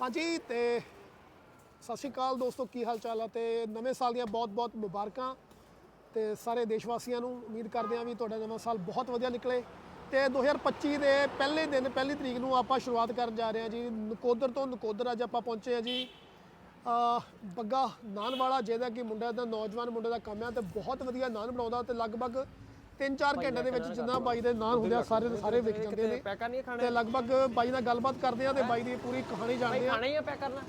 ਹਾਂਜੀ, ਤੇ ਸਤਿ ਸ਼੍ਰੀ ਅਕਾਲ ਦੋਸਤੋ, ਕੀ ਹਾਲ ਚਾਲ ਆ? ਤੇ ਨਵੇਂ ਸਾਲ ਦੀਆਂ ਬਹੁਤ-ਬਹੁਤ ਮੁਬਾਰਕਾਂ ਤੇ ਸਾਰੇ ਦੇਸ਼ ਵਾਸੀਆਂ ਨੂੰ ਉਮੀਦ ਕਰਦੇ ਹਾਂ ਵੀ ਤੁਹਾਡਾ ਨਵਾਂ ਸਾਲ ਬਹੁਤ ਵਧੀਆ ਨਿਕਲੇ। ਤੇ 2025 ਦੇ ਪਹਿਲੇ ਦਿਨ, ਪਹਿਲੀ ਤਰੀਕ ਨੂੰ ਆਪਾਂ ਸ਼ੁਰੂਆਤ ਕਰਨ ਜਾ ਰਹੇ ਹਾਂ ਜੀ। ਨਕੋਦਰ ਤੋਂ ਨਕੋਦਰ ਅੱਜ ਆਪਾਂ ਪਹੁੰਚੇ ਹਾਂ ਜੀ। ਅ, ਬੱਗਾ ਨਾਨ ਵਾਲਾ ਜਿਹਦਾ ਕਿ ਮੁੰਡਾ ਦਾ ਨੌਜਵਾਨ ਮੁੰਡੇ ਦਾ ਕੰਮ ਆ ਤੇ ਬਹੁਤ ਵਧੀਆ ਨਾਨ ਬਣਾਉਂਦਾ ਤੇ ਲਗਭਗ 3-4 ਘੰਟੇ ਦੇ ਵਿੱਚ ਜਿੰਨਾ ਬਾਈ ਦੇ ਨਾਨ ਹੁੰਦੇ ਆ ਸਾਰੇ ਦੇ ਸਾਰੇ ਵਿਕ ਜਾਂਦੇ ਨੇ। ਪੈਕਰ ਨਹੀਂ ਖਾਣਾ। ਤੇ ਲਗਭਗ ਬਾਈ ਨਾਲ ਗੱਲਬਾਤ ਕਰਦੇ ਆ ਤੇ ਬਾਈ ਦੀ ਪੂਰੀ ਕਹਾਣੀ ਜਾਣਦੇ ਆ। ਖਾਣਾ ਹੀ ਆ ਪੈਕ ਕਰਨਾ।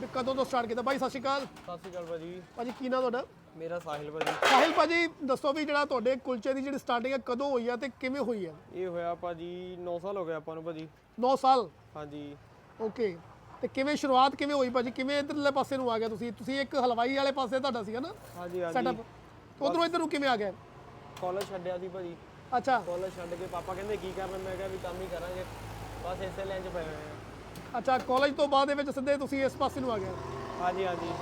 ਵੀ ਕਦੋਂ ਤੋਂ ਸਟਾਰਟ ਕੀਤਾ? ਬਾਈ ਸਤਿ ਸ਼੍ਰੀ ਅਕਾਲ। ਸਤਿ ਸ਼੍ਰੀ ਅਕਾਲ ਭਾਜੀ। ਭਾਜੀ ਕੀ ਨਾਂ ਤੁਹਾਡਾ? ਮੇਰਾ ਸਾਹਿਲ ਭਾਜੀ। ਸਾਹਿਲ ਭਾਜੀ ਦੱਸੋ ਵੀ ਜਿਹੜਾ ਤੁਹਾਡੇ ਕੁਲਚੇ ਦੀ ਜਿਹੜੀ ਸਟਾਰਟਿੰਗ ਹੈ ਕਦੋਂ ਹੋਈ ਆ ਤੇ ਕਿਵੇਂ ਹੋਈ ਆ? ਇਹ ਹੋਇਆ ਭਾਜੀ 9 ਸਾਲ ਹੋ ਗਏ ਆਪਾਂ ਨੂੰ ਭਾਜੀ। 9 ਸਾਲ? ਹਾਂਜੀ। ਓਕੇ। ਤੇ ਕਿਵੇਂ ਸ਼ੁਰੂਆਤ ਕਿਵੇਂ ਹੋਈ ਭਾਜੀ? ਕਿਵੇਂ ਇਧਰਲੇ ਪਾਸੇ ਨੂੰ ਆ ਗਿਆ ਤੁਸੀਂ? ਤੁਸੀਂ ਇੱਕ ਹਲਵਾਈ ਵਾਲੇ ਪਾਸੇ ਤੁਹਾਡਾ ਸੀਗਾ ਨਾ ਹਾਂਜੀ ਹਾਂਜੀ। ਸੈਟਅਪ ਉਧਰੋਂ ਇਧਰ ਨੂੰ ਕਿਵੇਂ ਆ ਗਿਆ? ਕਾਲਜ ਛੱਡਿਆ ਸੀ ਭਾਜੀ। ਅੱਛਾ। ਕਾਲਜ ਛੱਡ ਕੇ ਪਾਪਾ ਕਹਿੰਦੇ ਕੀ ਕਰਨਾ? ਮੈਂ ਕਿਹਾ ਵੀ ਕੰਮ ਹੀ ਕਰਾਂਗੇ। ਬਸ ਇਸੇ ਲਾਈਨ 'ਚ ਪਏ ਹੋਏ ਆ। ਅੱਛਾ ਕਾਲਜ ਤੋਂ ਬਾਅਦ ਦੇ ਵਿੱਚ ਸਿੱਧੇ ਤੁਸੀਂ ਇਸ ਪਾਸੇ ਨੂੰ ਆ ਗਏ? ਹਾਂਜੀ ਹਾਂਜੀ।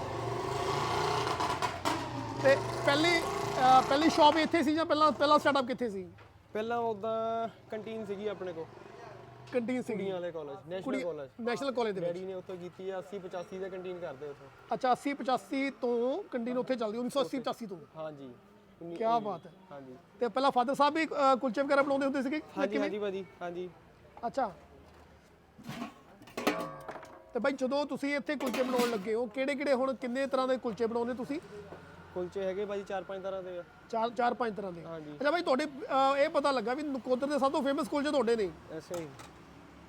ਤੇ ਪਹਿਲੀ ਅਹ ਪਹਿਲੀ ਸ਼ਾਪ ਇੱਥੇ ਸੀ ਜਾਂ ਪਹਿਲਾਂ ਪਹਿਲਾ ਸੈਟਅਪ ਕਿੱਥੇ ਸੀ? ਪਹਿਲਾਂ ਉਦਾਂ ਕੰਟੀਨ ਸੀਗੀ ਆਪਣੇ ਕੋਲ। ਕੰਟੀਨ ਸੀ ਕੁੜੀਆਂ ਵਾਲੇ college national college national college ਦੇ ਵਿੱਚ। ਡੈਡੀ ਨੇ ਉੱਥੋਂ ਕੀਤੀ ਆ 80 85 ਦੇ ਕੰਟੀਨ ਕਰਦੇ ਉੱਥੋਂ। ਅੱਛਾ 80 85 ਤੋਂ ਕੰਟੀਨ ਉੱਥੇ ਚੱਲਦੀ 1980 85 ਤੋਂ? ਹਾਂਜੀ। ਕੀ ਬਾਤ ਹੈ। ਹਾਂਜੀ। ਤੇ ਪਹਿਲਾਂ ਫਾਦਰ ਸਾਹਿਬ ਵੀ ਅਹ, ਕੁਲਚੇ ਵਗੈਰਾ ਬਣਾਉਂਦੇ ਹੁੰਦੇ ਸੀਗੇ? ਹਾਂਜੀ ਹਾਂਜੀ ਭਾਜੀ ਹਾਂਜੀ। ਅੱਛਾ। ਤੇ ਭਾਈ ਜਦੋਂ ਤੁਸੀਂ ਇੱਥੇ ਕੁਲਚੇ ਬਣਾਉਣ ਲੱਗੇ ਹੋ ਕਿਹੜੇ ਕਿਹੜੇ ਹੁਣ ਕਿੰਨੇ ਤਰ੍ਹਾਂ ਦੇ ਕੁਲਚੇ ਬਣਾਉਂਦੇ ਤੁਸੀਂ? ਕੁਲਚੇ ਹੈਗੇ ਭਾਜੀ ਚਾਰ ਪੰਜ ਤਰ੍ਹਾਂ ਦੇ ਆ। ਚਾਰ ਚਾਰ ਪੰਜ ਤਰ੍ਹਾਂ ਦੇ ਹਾਂਜੀ। ਅੱਛਾ ਭਾਈ ਤੁਹਾਡੇ ਅਹ, ਇਹ ਪਤਾ ਲੱਗਾ ਵੀ ਨਕੋਦਰ ਦੇ ਸਭ ਤੋਂ ਫੇਮਸ ਕੁਲਚੇ ਤੁਹਾਡੇ ਨੇ। ਐਸੇ ਹੀ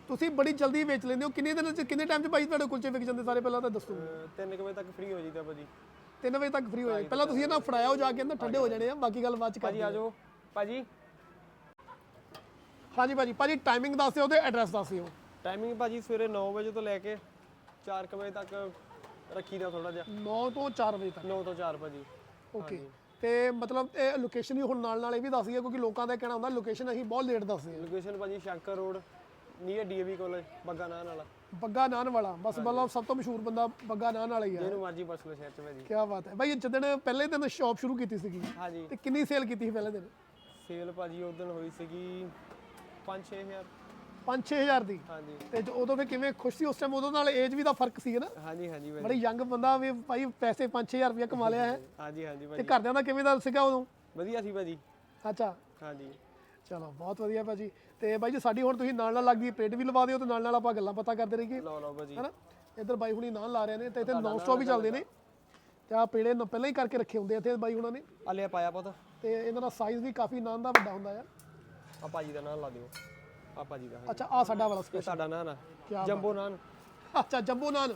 ਤੁਸੀਂ ਬੜੀ ਜਲਦੀ ਵੇਚ ਲੈਂਦੇ ਹੋ। ਕਿੰਨੇ ਦਿਨ ਚ ਕਿੰਨੇ ਟਾਈਮ ਚ ਭਾਈ ਤੁਹਾਡੇ ਕੁਲਚੇ ਵਿਕ ਜਾਂਦੇ ਸਾਰੇ ਪਹਿਲਾਂ ਤਾਂ ਦੱਸੋ। 3 ਵਜੇ ਤੱਕ ਫ੍ਰੀ ਹੋ ਜੀਦਾ ਭਾਜੀ। 3 ਵਜੇ ਤੱਕ ਫ੍ਰੀ ਹੋ ਜਾਏ ਪਹਿਲਾਂ ਤੁਸੀਂ ਇਹਨਾਂ ਫੜਾਇਓ ਜਾ ਕੇ ਅੰਦਰ ਠੰਡੇ ਹੋ ਜਾਣੇ ਆ ਬਾਕੀ ਗੱਲ ਬਾਅਦ ਚ ਭਾਜੀ ਕਰਦੇ ਆ। ਜਾਓ। ਭਾਜੀ। ਹਾਂਜੀ ਭਾਜੀ ਭਾਜੀ ਟਾਈਮਿੰਗ ਦੱਸ ਦਿਓ ਤੇ ਐਡਰੈਸ ਦੱਸ ਦਿਓ। ਟਾਈਮਿੰਗ ਭਾਜੀ ਸਵੇਰੇ 9 ਵਜੇ ਤੋਂ ਲੈ ਕੇ 4 ਵਜੇ ਤੱਕ ਰੱਖੀਦਾ ਥੋੜਾ ਜਿਹਾ। 9 ਤੋਂ 4 ਵਜੇ ਤੱਕ। 9 ਤੋਂ 4 ਭਾਜੀ। ਓਕੇ ਤੇ ਮਤਲਬ ਇਹ ਲੋਕੇਸ਼ਨ ਵੀ ਹੁਣ ਨਾਲ ਨਾਲ ਇਹ ਵੀ ਦੱਸ ਦਈਏ ਕਿਉਂਕਿ ਲੋਕਾਂ ਦਾ ਕਹਿਣਾ ਹੁੰਦਾ ਲੋਕੇਸ਼ਨ ਅਸੀਂ ਬਹੁਤ ਲੇਟ ਦੱਸਦੇ ਹਾਂ ਲੋਕੇਸ਼ਨ ਭਾਜੀ Shankar road near DAV college Bagga naan ਵਾਲਾ। ਬੱਗਾ ਨਾਨ ਵਾਲਾ ਬਸ ਮਤਲਬ ਸਭ ਤੋਂ ਮਸ਼ਹੂਰ ਬੰਦਾ ਬੱਗਾ ਨਾਨ ਵਾਲਾ ਹੀ ਆ। ਜਿਹਨੂੰ ਮਰਜ਼ੀ ਪੁੱਛ ਲਓ ਸ਼ਹਿਰ ਚ ਭਾਜੀ। ਕੀ ਬਾਤ ਹੈ। ਭਾਈ ਜਦੋਂ ਪਹਿਲੇ ਦਿਨ ਸ਼ਾਪ ਸ਼ੁਰੂ ਕੀਤੀ ਸੀਗੀ ਹਾਂਜੀ। ਤੇ ਕਿੰਨੀ ਸੇਲ ਕੀਤੀ ਸੀ ਪਹਿਲੇ ਦਿਨ? ਸੇਲ ਭਾਜੀ ਉਸ ਦਿਨ ਹੋਈ ਸੀਗੀ 5-6000 5-6000 ਦੀ? ਹਾਂਜੀ। ਤੇ ਉਦੋਂ ਫਿਰ ਕਿਵੇਂ ਖੁਸ਼ ਸੀ ਉਸ ਟਾਈਮ ਉਦੋਂ ਨਾਲ ਏਜ ਵੀ ਦਾ ਫ਼ਰਕ ਸੀ ਨਾ? ਹਾਂਜੀ ਹਾਂਜੀ ਭਾਜੀ। ਬੜੀ ਯੰਗ ਬੰਦਾ ਵੀ ਭਾਈ ਪੈਸੇ 5-6000 ਰੁਪਏ ਕਮਾ ਲਿਆ ਹੈ। ਹਾਂਜੀ ਹਾਂਜੀ ਤੇ ਭਾਜੀ। ਘਰਦਿਆਂ ਦਾ ਕਿਵੇਂ ਦਾ ਸੀਗਾ ਉਦੋਂ? ਵਧੀਆ ਸੀ ਭਾਜੀ। ਅੱਛਾ। ਹਾਂਜੀ। ਚਲੋ ਬਹੁਤ ਵਧੀਆ ਭਾਜੀ। ਤੇ ਬਾਈ ਜੀ ਸਾਡੀ ਹੁਣ ਤੁਸੀਂ ਨਾਲ ਨਾਲ ਲੱਗਦੀ ਪਲੇਟ ਵੀ ਲਵਾ ਦਿਓ ਤੇ ਨਾਲ ਨਾਲ ਆਪਾਂ ਗੱਲਾਂ ਪਤਾ ਕਰਦੇ ਰਹੀਏ। ਲਓ ਲਓ ਭਾਜੀ। ਹਨਾ? ਇੱਧਰ ਬਾਈ ਹੁਣੀ ਨਾਲ ਲਾ ਰਹੇ ਨੇ ਤੇ ਇੱਥੇ ਨੌਨ ਸਟਾਪ ਵੀ ਚੱਲਦੇ ਨੇ। ਤੇ ਆ ਪੇੜੇ ਨੂੰ ਪਹਿਲਾਂ ਹੀ ਕਰਕੇ ਰੱਖੇ ਹੁੰਦੇ ਆ ਇੱਥੇ ਬਾਈ ਹੁਣਾਂ ਨੇ। ਆ ਲਿਆ ਪਾਇਆ ਪੁੱਤ। ਤੇ ਇਹਨਾਂ ਦਾ ਸਾਈਜ਼ ਵੀ ਕਾਫੀ ਨਾਨ ਦਾ ਵੱਡਾ ਹੁੰਦਾ ਆ। ਆ ਭਾਜੀ ਦਾ ਨਾਮ ਲਾ ਦਿਓ। ਆ ਭਾਜੀ ਦਾ ਅੱਛਾ ਆ ਸਾਡਾ ਵਾਲਾ ਸਪੈਸ਼ਲ ਤੁਹਾਡਾ ਨਾਨ ਆ। ਜੰਬੋ ਨਾਨ। ਅੱਛਾ ਜੰਬੋ ਨਾਨ।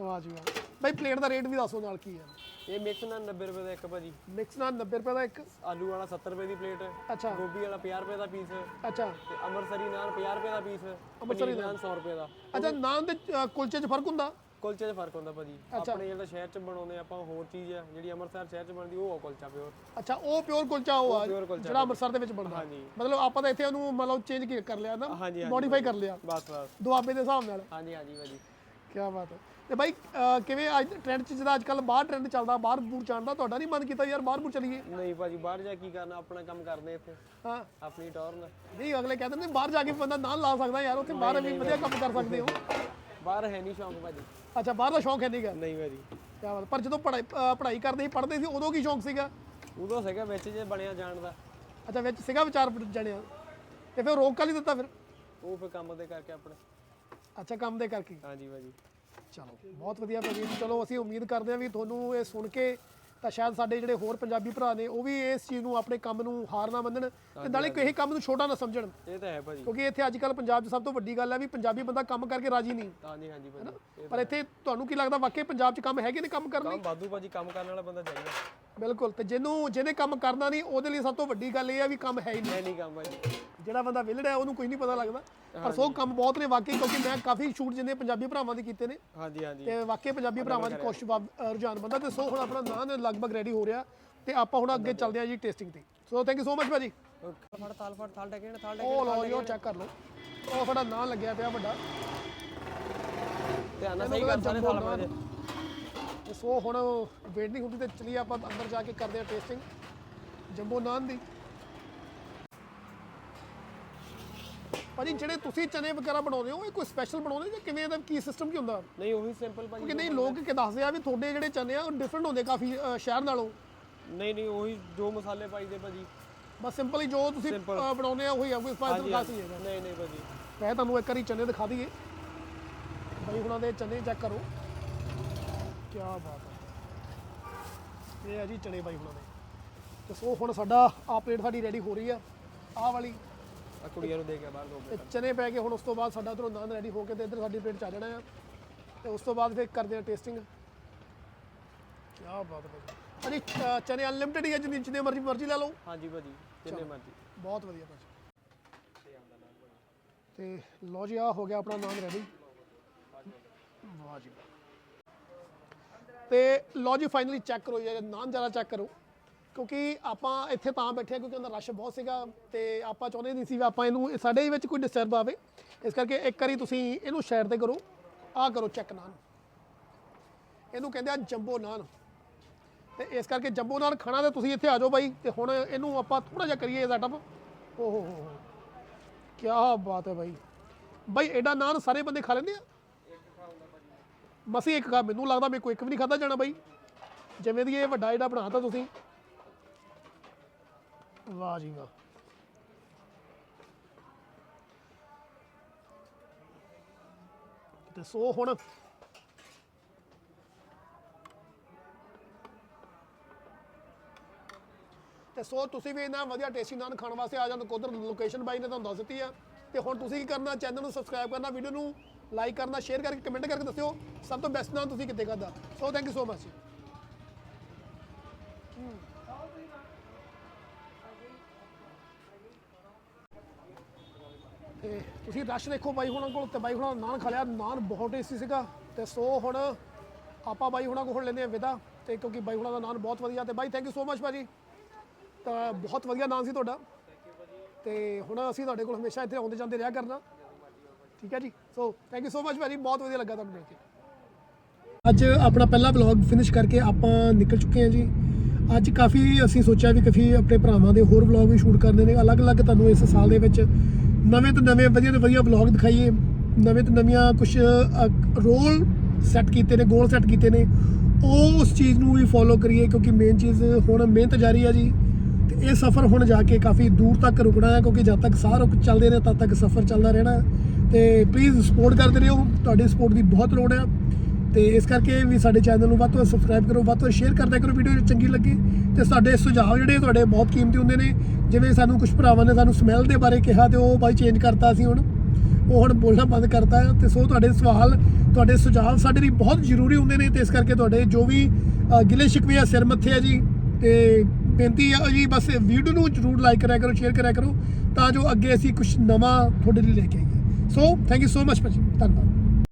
ਵਾਹ ਜੀ ਵਾਹ। ਬਾਈ ਪਲੇਟ ਦਾ ਰੇਟ ਵੀ ਦੱਸੋ ਨਾਲ ਕੀ ਹੈ ਇਹ ਮਿਕਸ ਨਾਨ 90 ਰੁਪਏ ਦਾ ਇੱਕ ਭਾਜੀ। ਮਿਕਸ ਨਾਨ 90 ਰੁਪਏ ਦਾ ਇੱਕ? ਆਲੂ ਵਾਲਾ 70 ਰੁਪਏ ਦੀ ਪਲੇਟ ਅੱਛਾ। ਗੋਭੀ ਵਾਲਾ 50 ਰੁਪਏ ਦਾ ਪੀਸ ਅੱਛਾ। ਤੇ ਅੰਮ੍ਰਿਤਸਰੀ ਨਾਨ 50 ਰੁਪਏ ਦਾ ਪੀਸ ਅੰਮ੍ਰਿਤਸਰੀ ਨਾਨ 100 ਰੁਪਏ ਦਾ। ਅੱਛਾ ਨਾਨ ਅ, ਕੁਲਚੇ 'ਚ ਫ਼ਰਕ ਹੁੰਦਾ? ਕੁਲਚੇ 'ਚ ਫ਼ਰਕ ਹੁੰਦਾ ਭਾਜੀ। ਆਪਣੇ ਜਿਹੜਾ ਸ਼ਹਿਰ 'ਚ ਬਣਾਉਂਦੇ ਆਪਾਂ ਹੋਰ ਚੀਜ਼ ਆ ਜਿਹੜੀ ਅੰਮ੍ਰਿਤਸਰ ਸ਼ਹਿਰ 'ਚ ਬਣਦੀ ਉਹ ਆ ਕੁਲਚਾ ਪਿਓਰ ਅੱਛਾ ਉਹ ਪਿਓਰ ਕੁਲਚਾ ਉਹ ਆ ਜਿਹੜਾ ਅੰਮ੍ਰਿਤਸਰ ਦੇ ਵਿੱਚ ਬਣਦਾ। ਹਾਂਜੀ। ਮਤਲਬ ਆਪਾਂ ਤਾਂ ਇੱਥੇ ਉਹਨੂੰ ਮਤਲਬ ਚੇਂਜ ਕਰ ਲਿਆ ਨਾ ਮੋਡੀਫਾਈ ਕਰ ਲਿਆ। ਬਸ ਬਸ। ਦੁਆਬੇ ਦੇ ਹਿਸਾਬ ਨਾਲ। ਹਾਂਜੀ ਹਾਂਜੀ ਭਾਜੀ। ਕੀ ਬਾਤ ਹੈ। ਤੇ ਬਾਈ ਕਿਵੇਂ ਅੱਜ ਟ੍ਰੈਂਡ ਚ ਜਿਹਦਾ ਅੱਜ ਕੱਲ ਬਾਹਰ ਟ੍ਰੈਂਡ ਚੱਲਦਾ ਬਾਹਰ ਬੂਰ ਜਾਣ ਦਾ ਤੁਹਾਡਾ ਨਹੀਂ ਮਨ ਕੀਤਾ ਯਾਰ ਬਾਹਰ ਬੂਰ ਚਲੀਏ? ਨਹੀਂ ਭਾਜੀ ਬਾਹਰ ਜਾ ਕੀ ਕਰਨਾ ਆਪਣਾ ਕੰਮ ਕਰਦੇ ਇੱਥੇ। ਹਾਂ। ਆਪਣੀ ਟੌਰਨ ਨਹੀਂ ਅਗਲੇ ਕਹਿੰਦੇ ਨੇ ਬਾਹਰ ਜਾ ਕੇ ਬੰਦਾ ਨਾਲ ਲਾ ਸਕਦਾ ਯਾਰ ਉੱਥੇ ਬਾਹਰ ਵੀ ਵਧੀਆ ਕੰਮ ਕਰ ਸਕਦੇ ਹੋ। ਬਾਹਰ ਹੈ ਨਹੀਂ ਸ਼ੌਂਕ ਭਾਜੀ। ਅੱਛਾ ਬਾਹਰ ਦਾ ਸ਼ੌਂਕ ਹੈ ਨਹੀਂਗਾ ਨਹੀਂ ਭਾਜੀ। ਕੀ ਬਾਤ ਪਰ ਜਦੋਂ ਪੜ੍ਹਾਈ ਪੜ੍ਹਾਈ ਕਰਦੇ ਸੀ ਪੜ੍ਹਦੇ ਸੀ ਉਦੋਂ ਕੀ ਸ਼ੌਂਕ ਸੀਗਾ? ਉਦੋਂ ਸੀਗਾ ਵਿੱਚ ਜੇ ਬਣਿਆ ਜਾਣ ਦਾ। ਅੱਛਾ ਵਿੱਚ ਸੀਗਾ ਵਿਚਾਰ ਜਣਿਆ। ਤੇ ਫਿਰ ਰੋਕ ਕਾਲੀ ਦਿੱਤਾ ਫਿਰ? ਉਹ ਫਿਰ ਕੰਮ ਦੇ ਕਰਕੇ ਆਪਣੇ। ਅੱਛਾ ਕੰਮ ਦੇ ਕਰਕੇ। ਹਾਂਜੀ ਭਾਜੀ। ਚਲੋ ਬਹੁਤ ਵਧੀਆ ਭਾਜੀ। ਚਲੋ ਅਸੀਂ ਉਮੀਦ ਕਰਦੇ ਹਾਂ ਵੀ ਤੁਹਾਨੂੰ ਇਹ ਸੁਣ ਕੇ ਤਾਂ ਸ਼ਾਇਦ ਸਾਡੇ ਜਿਹੜੇ ਹੋਰ ਪੰਜਾਬੀ ਭਰਾ ਨੇ ਉਹ ਵੀ ਇਸ ਚੀਜ਼ ਨੂੰ ਆਪਣੇ ਕੰਮ ਨੂੰ ਹਾਰ ਨਾ ਮੰਨਣ ਤੇ ਨਾਲੇ ਕਿਸੇ ਕੰਮ ਨੂੰ ਛੋਟਾ ਨਾ ਸਮਝਣ। ਇਹ ਤਾਂ ਹੈ ਭਾਜੀ। ਕਿਉਂਕਿ ਇੱਥੇ ਅੱਜ ਕੱਲ ਪੰਜਾਬ 'ਚ ਸਭ ਤੋਂ ਵੱਡੀ ਗੱਲ ਹੈ ਵੀ ਪੰਜਾਬੀ ਬੰਦਾ ਕੰਮ ਕਰਕੇ ਰਾਜੀ ਨਹੀਂ। ਹਾਂਜੀ ਹਾਂਜੀ ਭਾਜੀ। ਪਰ ਇੱਥੇ ਤੁਹਾਨੂੰ ਕੀ ਲੱਗਦਾ ਵਾਕਈ ਪੰਜਾਬ 'ਚ ਕੰਮ ਹੈਗੇ ਨੇ ਕੰਮ ਕਰਨ ਲਈ? ਵਾਧੂ ਭਾਜੀ ਕੰਮ ਕਰਨ ਵਾਲਾ ਬੰਦਾ ਚਾਹੀਦਾ ਬਿਲਕੁਲ ਤੇ ਜਿਹਨੂੰ ਜਿਹਨੇ ਕੰਮ ਕਰਨਾ ਨਹੀਂ ਉਹਦੇ ਲਈ ਸਭ ਤੋਂ ਵੱਡੀ ਗੱਲ ਇਹ ਹੈ ਵੀ ਕੰਮ ਹੈ ਹੀ ਨਹੀਂ। ਨਹੀਂ ਕੰਮ ਭਾਜੀ। ਜਿਹੜਾ ਬੰਦਾ ਵਿਹਲੜਾ ਹੈ ਉਹਨੂੰ ਕੁਝ ਨਹੀਂ ਪਤਾ ਲੱਗਦਾ। ਪਰ ਸੋ ਕੰਮ ਬਹੁਤ ਨੇ ਵਾਕਈ ਕਿਉਂਕਿ ਮੈਂ ਕਾਫੀ ਸ਼ੂਟ ਜਿੰਨੇ ਪੰਜਾਬੀ ਭਰਾਵਾਂ ਦੇ ਕੀਤੇ ਨੇ। ਹਾਂਜੀ ਹਾਂਜੀ। ਤੇ ਵਾਕਈ ਪੰਜਾਬੀ ਭਰਾਵਾਂ ਵਾ- ਅ, ਰੁਝਾਨ ਬੰਦਾ ਤੇ ਸੋ ਹੁਣ ਆਪਣਾ ਨਾਨ ਲਗਭਗ ਰੈਡੀ ਹੋ ਰਿਹਾ ਤੇ ਆਪਾਂ ਹੁਣ ਅੱਗੇ ਚੱਲਦੇ ਹਾਂ ਜੀ ਟੇਸਟਿੰਗ ਤੇ। So thank you so much ਭਾਜੀ। ਫੜ ਥਾਲ ਫੜ ਥਾਲ ਟੇਕੇ ਥਾਲ ਉਹ ਲਓ ਜੀ ਚੈੱਕ ਕਰ ਲਓ। ਉਹ ਸਾਡਾ ਨਾਨ ਲੱਗਿਆ ਪਿਆ ਵੱਡਾ। ਧਿਆਨ ਨਾਲ ਸਹੀ ਕਰ ਸਾਰੇ ਥਾਲ ਫੜ ਸੋ ਹੁਣ ਵੇਟ ਨਹੀਂ ਹੁੰਦੀ ਤੇ ਚਲੀਏ ਆਪਾਂ ਅੰਦਰ ਜਾ ਕੇ ਕਰਦੇ ਹਾਂ ਟੇਸਟਿੰਗ ਜੰਬੋ ਨਾਨ ਦੀ। ਭਾਜੀ ਜਿਹੜੇ ਤੁਸੀਂ ਚਨੇ ਵਗੈਰਾ ਬਣਾਉਂਦੇ ਹੋ ਇਹ ਕੋਈ ਸਪੈਸ਼ਲ ਬਣਾਉਂਦੇ ਜਾਂ ਕਿਵੇਂ ਇਹਦਾ ਕੀ ਸਿਸਟਮ ਕੀ ਹੁੰਦਾ? ਨਹੀਂ ਉਹੀ ਸਿੰਪਲ ਭਾਜੀ ਕਿਉਂਕਿ ਨਹੀਂ ਲੋਕ ਕਿ ਦੱਸਦੇ ਆ ਵੀ ਤੁਹਾਡੇ ਜਿਹੜੇ ਚਨੇ ਆ ਉਹ ਡਿਫਰੈਂਟ ਹੁੰਦੇ ਕਾਫੀ ਅ, ਸ਼ਹਿਰ ਨਾਲੋਂ। ਨਹੀਂ ਨਹੀਂ ਉਹੀ ਜੋ ਮਸਾਲੇ ਪਾਈਦੇ ਭਾਜੀ। ਬਸ ਸਿੰਪਲ ਹੀ ਜੋ ਤੁਸੀਂ Simple। ਅ, ਬਣਾਉਂਦੇ ਆ ਉਹੀ ਆ ਕੋਈ ਸਪੈਸ਼ਲ ਖਾਸ ਨਹੀਂ ਹੈਗਾ। ਨਹੀਂ ਨਹੀਂ ਭਾਜੀ। ਮੈਂ ਤੁਹਾਨੂੰ ਇੱਕ ਵਾਰੀ ਚਨੇ ਦਿਖਾ ਦਈਏ। ਬਾਈ ਹੁਣਾਂ ਦੇ ਚਨੇ ਚੈੱਕ ਕਰੋ। ਕੀ ਬਾਤ ਹੈ ਇਹ ਹੈ ਜੀ ਚਨੇ ਬਾਈ ਹੁਣਾਂ ਦੇ ਤੇ ਸੋ ਹੁਣ ਸਾਡਾ ਆ ਪਲੇਟ ਸਾਡੀ ਰੈਡੀ ਹੋ ਰਹੀ ਆ। ਆਹ ਵਾਲੀ। ਆ ਕੁੜੀਆਂ ਨੂੰ ਦੇ ਕੇ ਬਾਹਰ ਦੋ ਤੇ ਚਨੇ ਪੈ ਕੇ ਹੁਣ ਉਸ ਤੋਂ ਬਾਅਦ ਸਾਡਾ ਉਧਰੋਂ ਨਾਨ ਰੈਡੀ ਹੋ ਕੇ ਤੇ ਇੱਧਰ ਸਾਡੀ ਪਲੇਟ ਚ ਆ ਜਾਣਾ ਆ। ਤੇ ਉਸ ਤੋਂ ਬਾਅਦ ਫਿਰ ਕਰਦੇ ਆ ਟੇਸਟਿੰਗ ਕੀ ਬਾਤ ਹੈ ਭਾਜੀ ਚਨੇ ਅਨਲਿਮਟਿਡ ਹੀ ਜਿੰਨੀ ਜਿੰਨੇ ਮਰਜ਼ੀ ਮਰਜ਼ੀ ਲੈ ਲਓ। ਹਾਂਜੀ ਭਾਜੀ ਜਿੰਨੇ ਮਰਜ਼ੀ। ਬਹੁਤ ਵਧੀਆ ਭਾਜੀ। ਤੇ ਲੋ ਜੀ ਆ ਹੋ ਗਿਆ ਆਪਣਾ ਨਾਮ ਰੈਡੀ ਵਾਹ ਜੀ ਤੇ ਲੋ ਜੀ ਫਾਈਨਲੀ ਚੈੱਕ ਕਰੋ ਜੀ ਨਾਮ ਜਰਾ ਚੈੱਕ ਕਰੋ। ਕਿਉਂਕਿ ਆਪਾਂ ਇੱਥੇ ਤਾਂ ਬੈਠੇ ਹਾਂ, ਕਿਉਂਕਿ ਉਹਦਾ ਰਸ਼ ਬਹੁਤ ਸੀਗਾ ਤੇ ਆਪਾਂ ਚਾਹੁੰਦੇ ਨਹੀਂ ਸੀ ਵੀ ਆਪਾਂ ਇਹਨੂੰ ਸਾਡੇ ਵਿੱਚ ਕੋਈ ਡਿਸਟਰਬ ਆਵੇ। ਇਸ ਕਰਕੇ ਇੱਕ ਵਾਰੀ ਤੁਸੀਂ ਇਹਨੂੰ ਸਾਈਡ ਤੇ ਕਰੋ, ਆਹ ਕਰੋ ਚੈੱਕ ਨਾਨ। ਇਹਨੂੰ ਕਹਿੰਦੇ ਆ ਜੰਬੋ ਨਾਨ। ਤੇ ਇਸ ਕਰਕੇ ਜੰਬੋ ਨਾਨ ਖਾਣਾ ਤੇ ਤੁਸੀਂ ਇੱਥੇ ਆ ਜਾਓ ਬਾਈ, ਤੇ ਹੁਣ ਇਹਨੂੰ ਆਪਾਂ ਥੋੜਾ ਜਿਹਾ ਕਰੀਏ ਸੈਟਅਪ ਓਹ ਹੋ ਹੋ, ਕੀ ਬਾਤ ਹੈ ਬਾਈ। ਬਾਈ, ਐਡਾ ਨਾਨ ਸਾਰੇ ਬੰਦੇ ਖਾ ਲੈਂਦੇ ਆ। ਮਸੀ ਇੱਕ ਖਾ, ਮੈਨੂੰ ਲੱਗਦਾ ਮੇਰੇ ਕੋਈ ਇੱਕ ਵੀ ਨਹੀਂ ਖਾਦਾ ਜਾਣਾ ਬਾਈ। ਜਿਵੇਂ ਦੀ ਇਹ ਵੱਡਾ ਐਡਾ ਬਣਾਤਾ ਤੁਸੀਂ। ਵਾਹ ਜੀ ਵਾਹ। ਤੇ ਸੋ ਹੁਣ। ਤੇ ਸੋ ਤੁਸੀਂ ਵੀ ਇਹਨਾਂ ਵਧੀਆ ਟੇਸਟੀ ਨਾਨ ਖਾਣ ਵਾਸਤੇ ਆ ਜਾਓ ਕੋਦਰ ਲੋਕੇਸ਼ਨ ਬਾਈ ਨੇ ਤੁਹਾਨੂੰ ਦੱਸ ਦਿੱਤੀ ਆ। ਤੇ ਹੁਣ ਤੁਸੀਂ ਕੀ ਕਰਨਾ ਚੈਨਲ ਨੂੰ ਸਬਸਕ੍ਰਾਈਬ ਕਰਨਾ ਵੀਡੀਓ ਨੂੰ ਲਾਈਕ ਕਰਨਾ ਸ਼ੇਅਰ ਕਰਕੇ ਕਮੈਂਟ ਕਰਕੇ ਦੱਸਿਓ, ਸਭ ਤੋਂ ਬੈਸਟ ਨਾਨ ਤੁਸੀਂ ਕਿੱਥੇ ਖਾਦਾ so thank you so much ਤੇ ਤੁਸੀਂ ਰਸ਼ ਦੇਖੋ ਬਾਈ ਹੁਣਾਂ ਕੋਲ ਤੇ ਬਾਈ ਹੁਣਾਂ ਨਾਨ ਖਾ ਲਿਆ। ਨਾਨ ਬਹੁਤ ਟੇਸਟੀ ਸੀਗਾ ਤੇ ਸੋ ਹੁਣ ਆਪਾਂ ਬਾਈ ਹੁਣਾਂ ਕੋਲ ਹੁਣ ਲੈਂਦੇ ਆ ਵਿਦਾ ਤੇ ਕਿਉਂਕਿ ਬਾਈ ਹੁਣਾਂ ਦਾ ਨਾਨ ਬਹੁਤ ਵਧੀਆ ਤੇ ਬਾਈ ਥੈਂਕ ਯੂ ਸੋ ਮਚ ਭਾਜੀ। ਤਾਂ ਬਹੁਤ ਵਧੀਆ ਨਾਮ ਸੀ ਤੁਹਾਡਾ। ਤੇ ਹੁਣ ਅਸੀਂ ਤੁਹਾਡੇ ਕੋਲ ਹਮੇਸ਼ਾ ਇੱਥੇ ਆਉਂਦੇ ਜਾਂਦੇ ਰਿਹਾ ਕਰਨਾ। ਠੀਕ ਹੈ ਜੀ? So thank you so much ਭਾਜੀ, ਬਹੁਤ ਵਧੀਆ ਲੱਗਾ ਤੁਹਾਨੂੰ ਮਿਲ ਕੇ। ਅੱਜ ਆਪਣਾ ਪਹਿਲਾ ਵਲੌਗ ਫਿਨਿਸ਼ ਕਰਕੇ ਆਪਾਂ ਨਿਕਲ ਚੁੱਕੇ ਹਾਂ ਜੀ। ਅੱਜ ਕਾਫੀ ਅਸੀਂ ਸੋਚਿਆ ਵੀ ਕਾਫੀ ਆਪਣੇ ਭਰਾਵਾਂ ਦੇ ਹੋਰ ਵਲੌਗ ਵੀ ਸ਼ੂਟ ਕਰਨੇ ਨੇ। ਅਲੱਗ-ਅਲੱਗ ਤੁਹਾਨੂੰ ਇਸ ਸਾਲ ਦੇ ਵਿੱਚ ਨਵੇਂ ਤੋਂ ਨਵੇਂ ਵਧੀਆ ਤੋਂ ਵਧੀਆ ਵਲੌਗ ਦਿਖਾਈਏ। ਨਵੇਂ ਤੋਂ ਨਵੀਆਂ ਕੁਝ ਰੋਲ ਸੈੱਟ ਕੀਤੇ ਨੇ ਗੋਲ ਸੈੱਟ ਕੀਤੇ ਨੇ। ਉਹ ਉਸ ਚੀਜ਼ ਨੂੰ ਵੀ ਫੋਲੋ ਕਰੀਏ ਕਿਉਂਕਿ ਮੇਨ ਚੀਜ਼ ਹੁਣ ਮਿਹਨਤ ਜਾਰੀ ਹੈ ਜੀ। ਤੇ ਇਹ ਸਫ਼ਰ ਹੁਣ ਜਾ ਕੇ ਕਾਫੀ ਦੂਰ ਤੱਕ ਰੁਕਣਾ ਹੈ ਕਿਉਂਕਿ ਜਦ ਤੱਕ ਸਾਹ ਰੁਕ ਚੱਲਦੇ ਨੇ, ਤਦ ਤੱਕ ਸਫ਼ਰ ਚੱਲਦਾ ਰਹਿਣਾ ਹੈ। ਤੇ ਪਲੀਜ਼ ਸਪੋਰਟ ਕਰਦੇ ਰਹੋ। ਤੁਹਾਡੀ ਸਪੋਰਟ ਦੀ ਬਹੁਤ ਲੋੜ ਹੈ। ਤੇ ਇਸ ਕਰਕੇ ਵੀ ਸਾਡੇ ਚੈਨਲ ਨੂੰ ਵੱਧ ਤੋਂ ਵੱਧ ਸਬਸਕ੍ਰਾਈਬ ਕਰੋ, ਵੱਧ ਤੋਂ ਵੱਧ ਸ਼ੇਅਰ ਕਰਦਿਆ ਕਰੋ ਵੀਡੀਓ ਜੇ ਚੰਗੀ ਲੱਗੇ ਤੇ ਸਾਡੇ ਸੁਝਾਅ ਜਿਹੜੇ ਤੁਹਾਡੇ ਬਹੁਤ ਕੀਮਤੀ ਹੁੰਦੇ ਨੇ, ਜਿਵੇਂ ਸਾਨੂੰ ਕੁਝ ਭਰਾਵਾਂ ਨੇ ਸਾਨੂੰ ਸਮੈਲ ਦੇ ਬਾਰੇ ਕਿਹਾ ਤੇ ਉਹ ਬਾਈ ਚੇਂਜ ਕਰਤਾ ਸੀ ਹੁਣ, ਉਹ ਹੁਣ ਬੋਲਣਾ ਬੰਦ ਕਰਤਾ ਹੈ ਤੇ ਸੋ ਤੁਹਾਡੇ ਸਵਾਲ, ਤੁਹਾਡੇ ਸੁਝਾਅ ਸਾਡੇ ਲਈ ਬਹੁਤ ਜ਼ਰੂਰੀ ਹੁੰਦੇ ਨੇ ਤੇ ਇਸ ਕਰਕੇ ਤੁਹਾਡੇ ਜੋ ਵੀ ਗਿਲੇ ਸ਼ਿਕਵੇ ਆ, ਸਿਰ ਮੱਥੇ ਆ ਜੀ, ਤੇ ਬੇਨਤੀ ਆ ਜੀ ਬਸ ਵੀਡੀਓ ਨੂੰ ਜਰੂਰ ਲਾਈਕ ਕਰਿਆ ਕਰੋ ਸ਼ੇਅਰ ਕਰਿਆ ਕਰੋ, ਤਾਂ ਜੋ ਅੱਗੇ ਅਸੀਂ ਕੁਝ ਨਵਾਂ ਤੁਹਾਡੇ ਲਈ ਲੈ ਕੇ ਆਈਏ। So thank you so much ਭਾਜੀ, ਧੰਨਵਾਦ।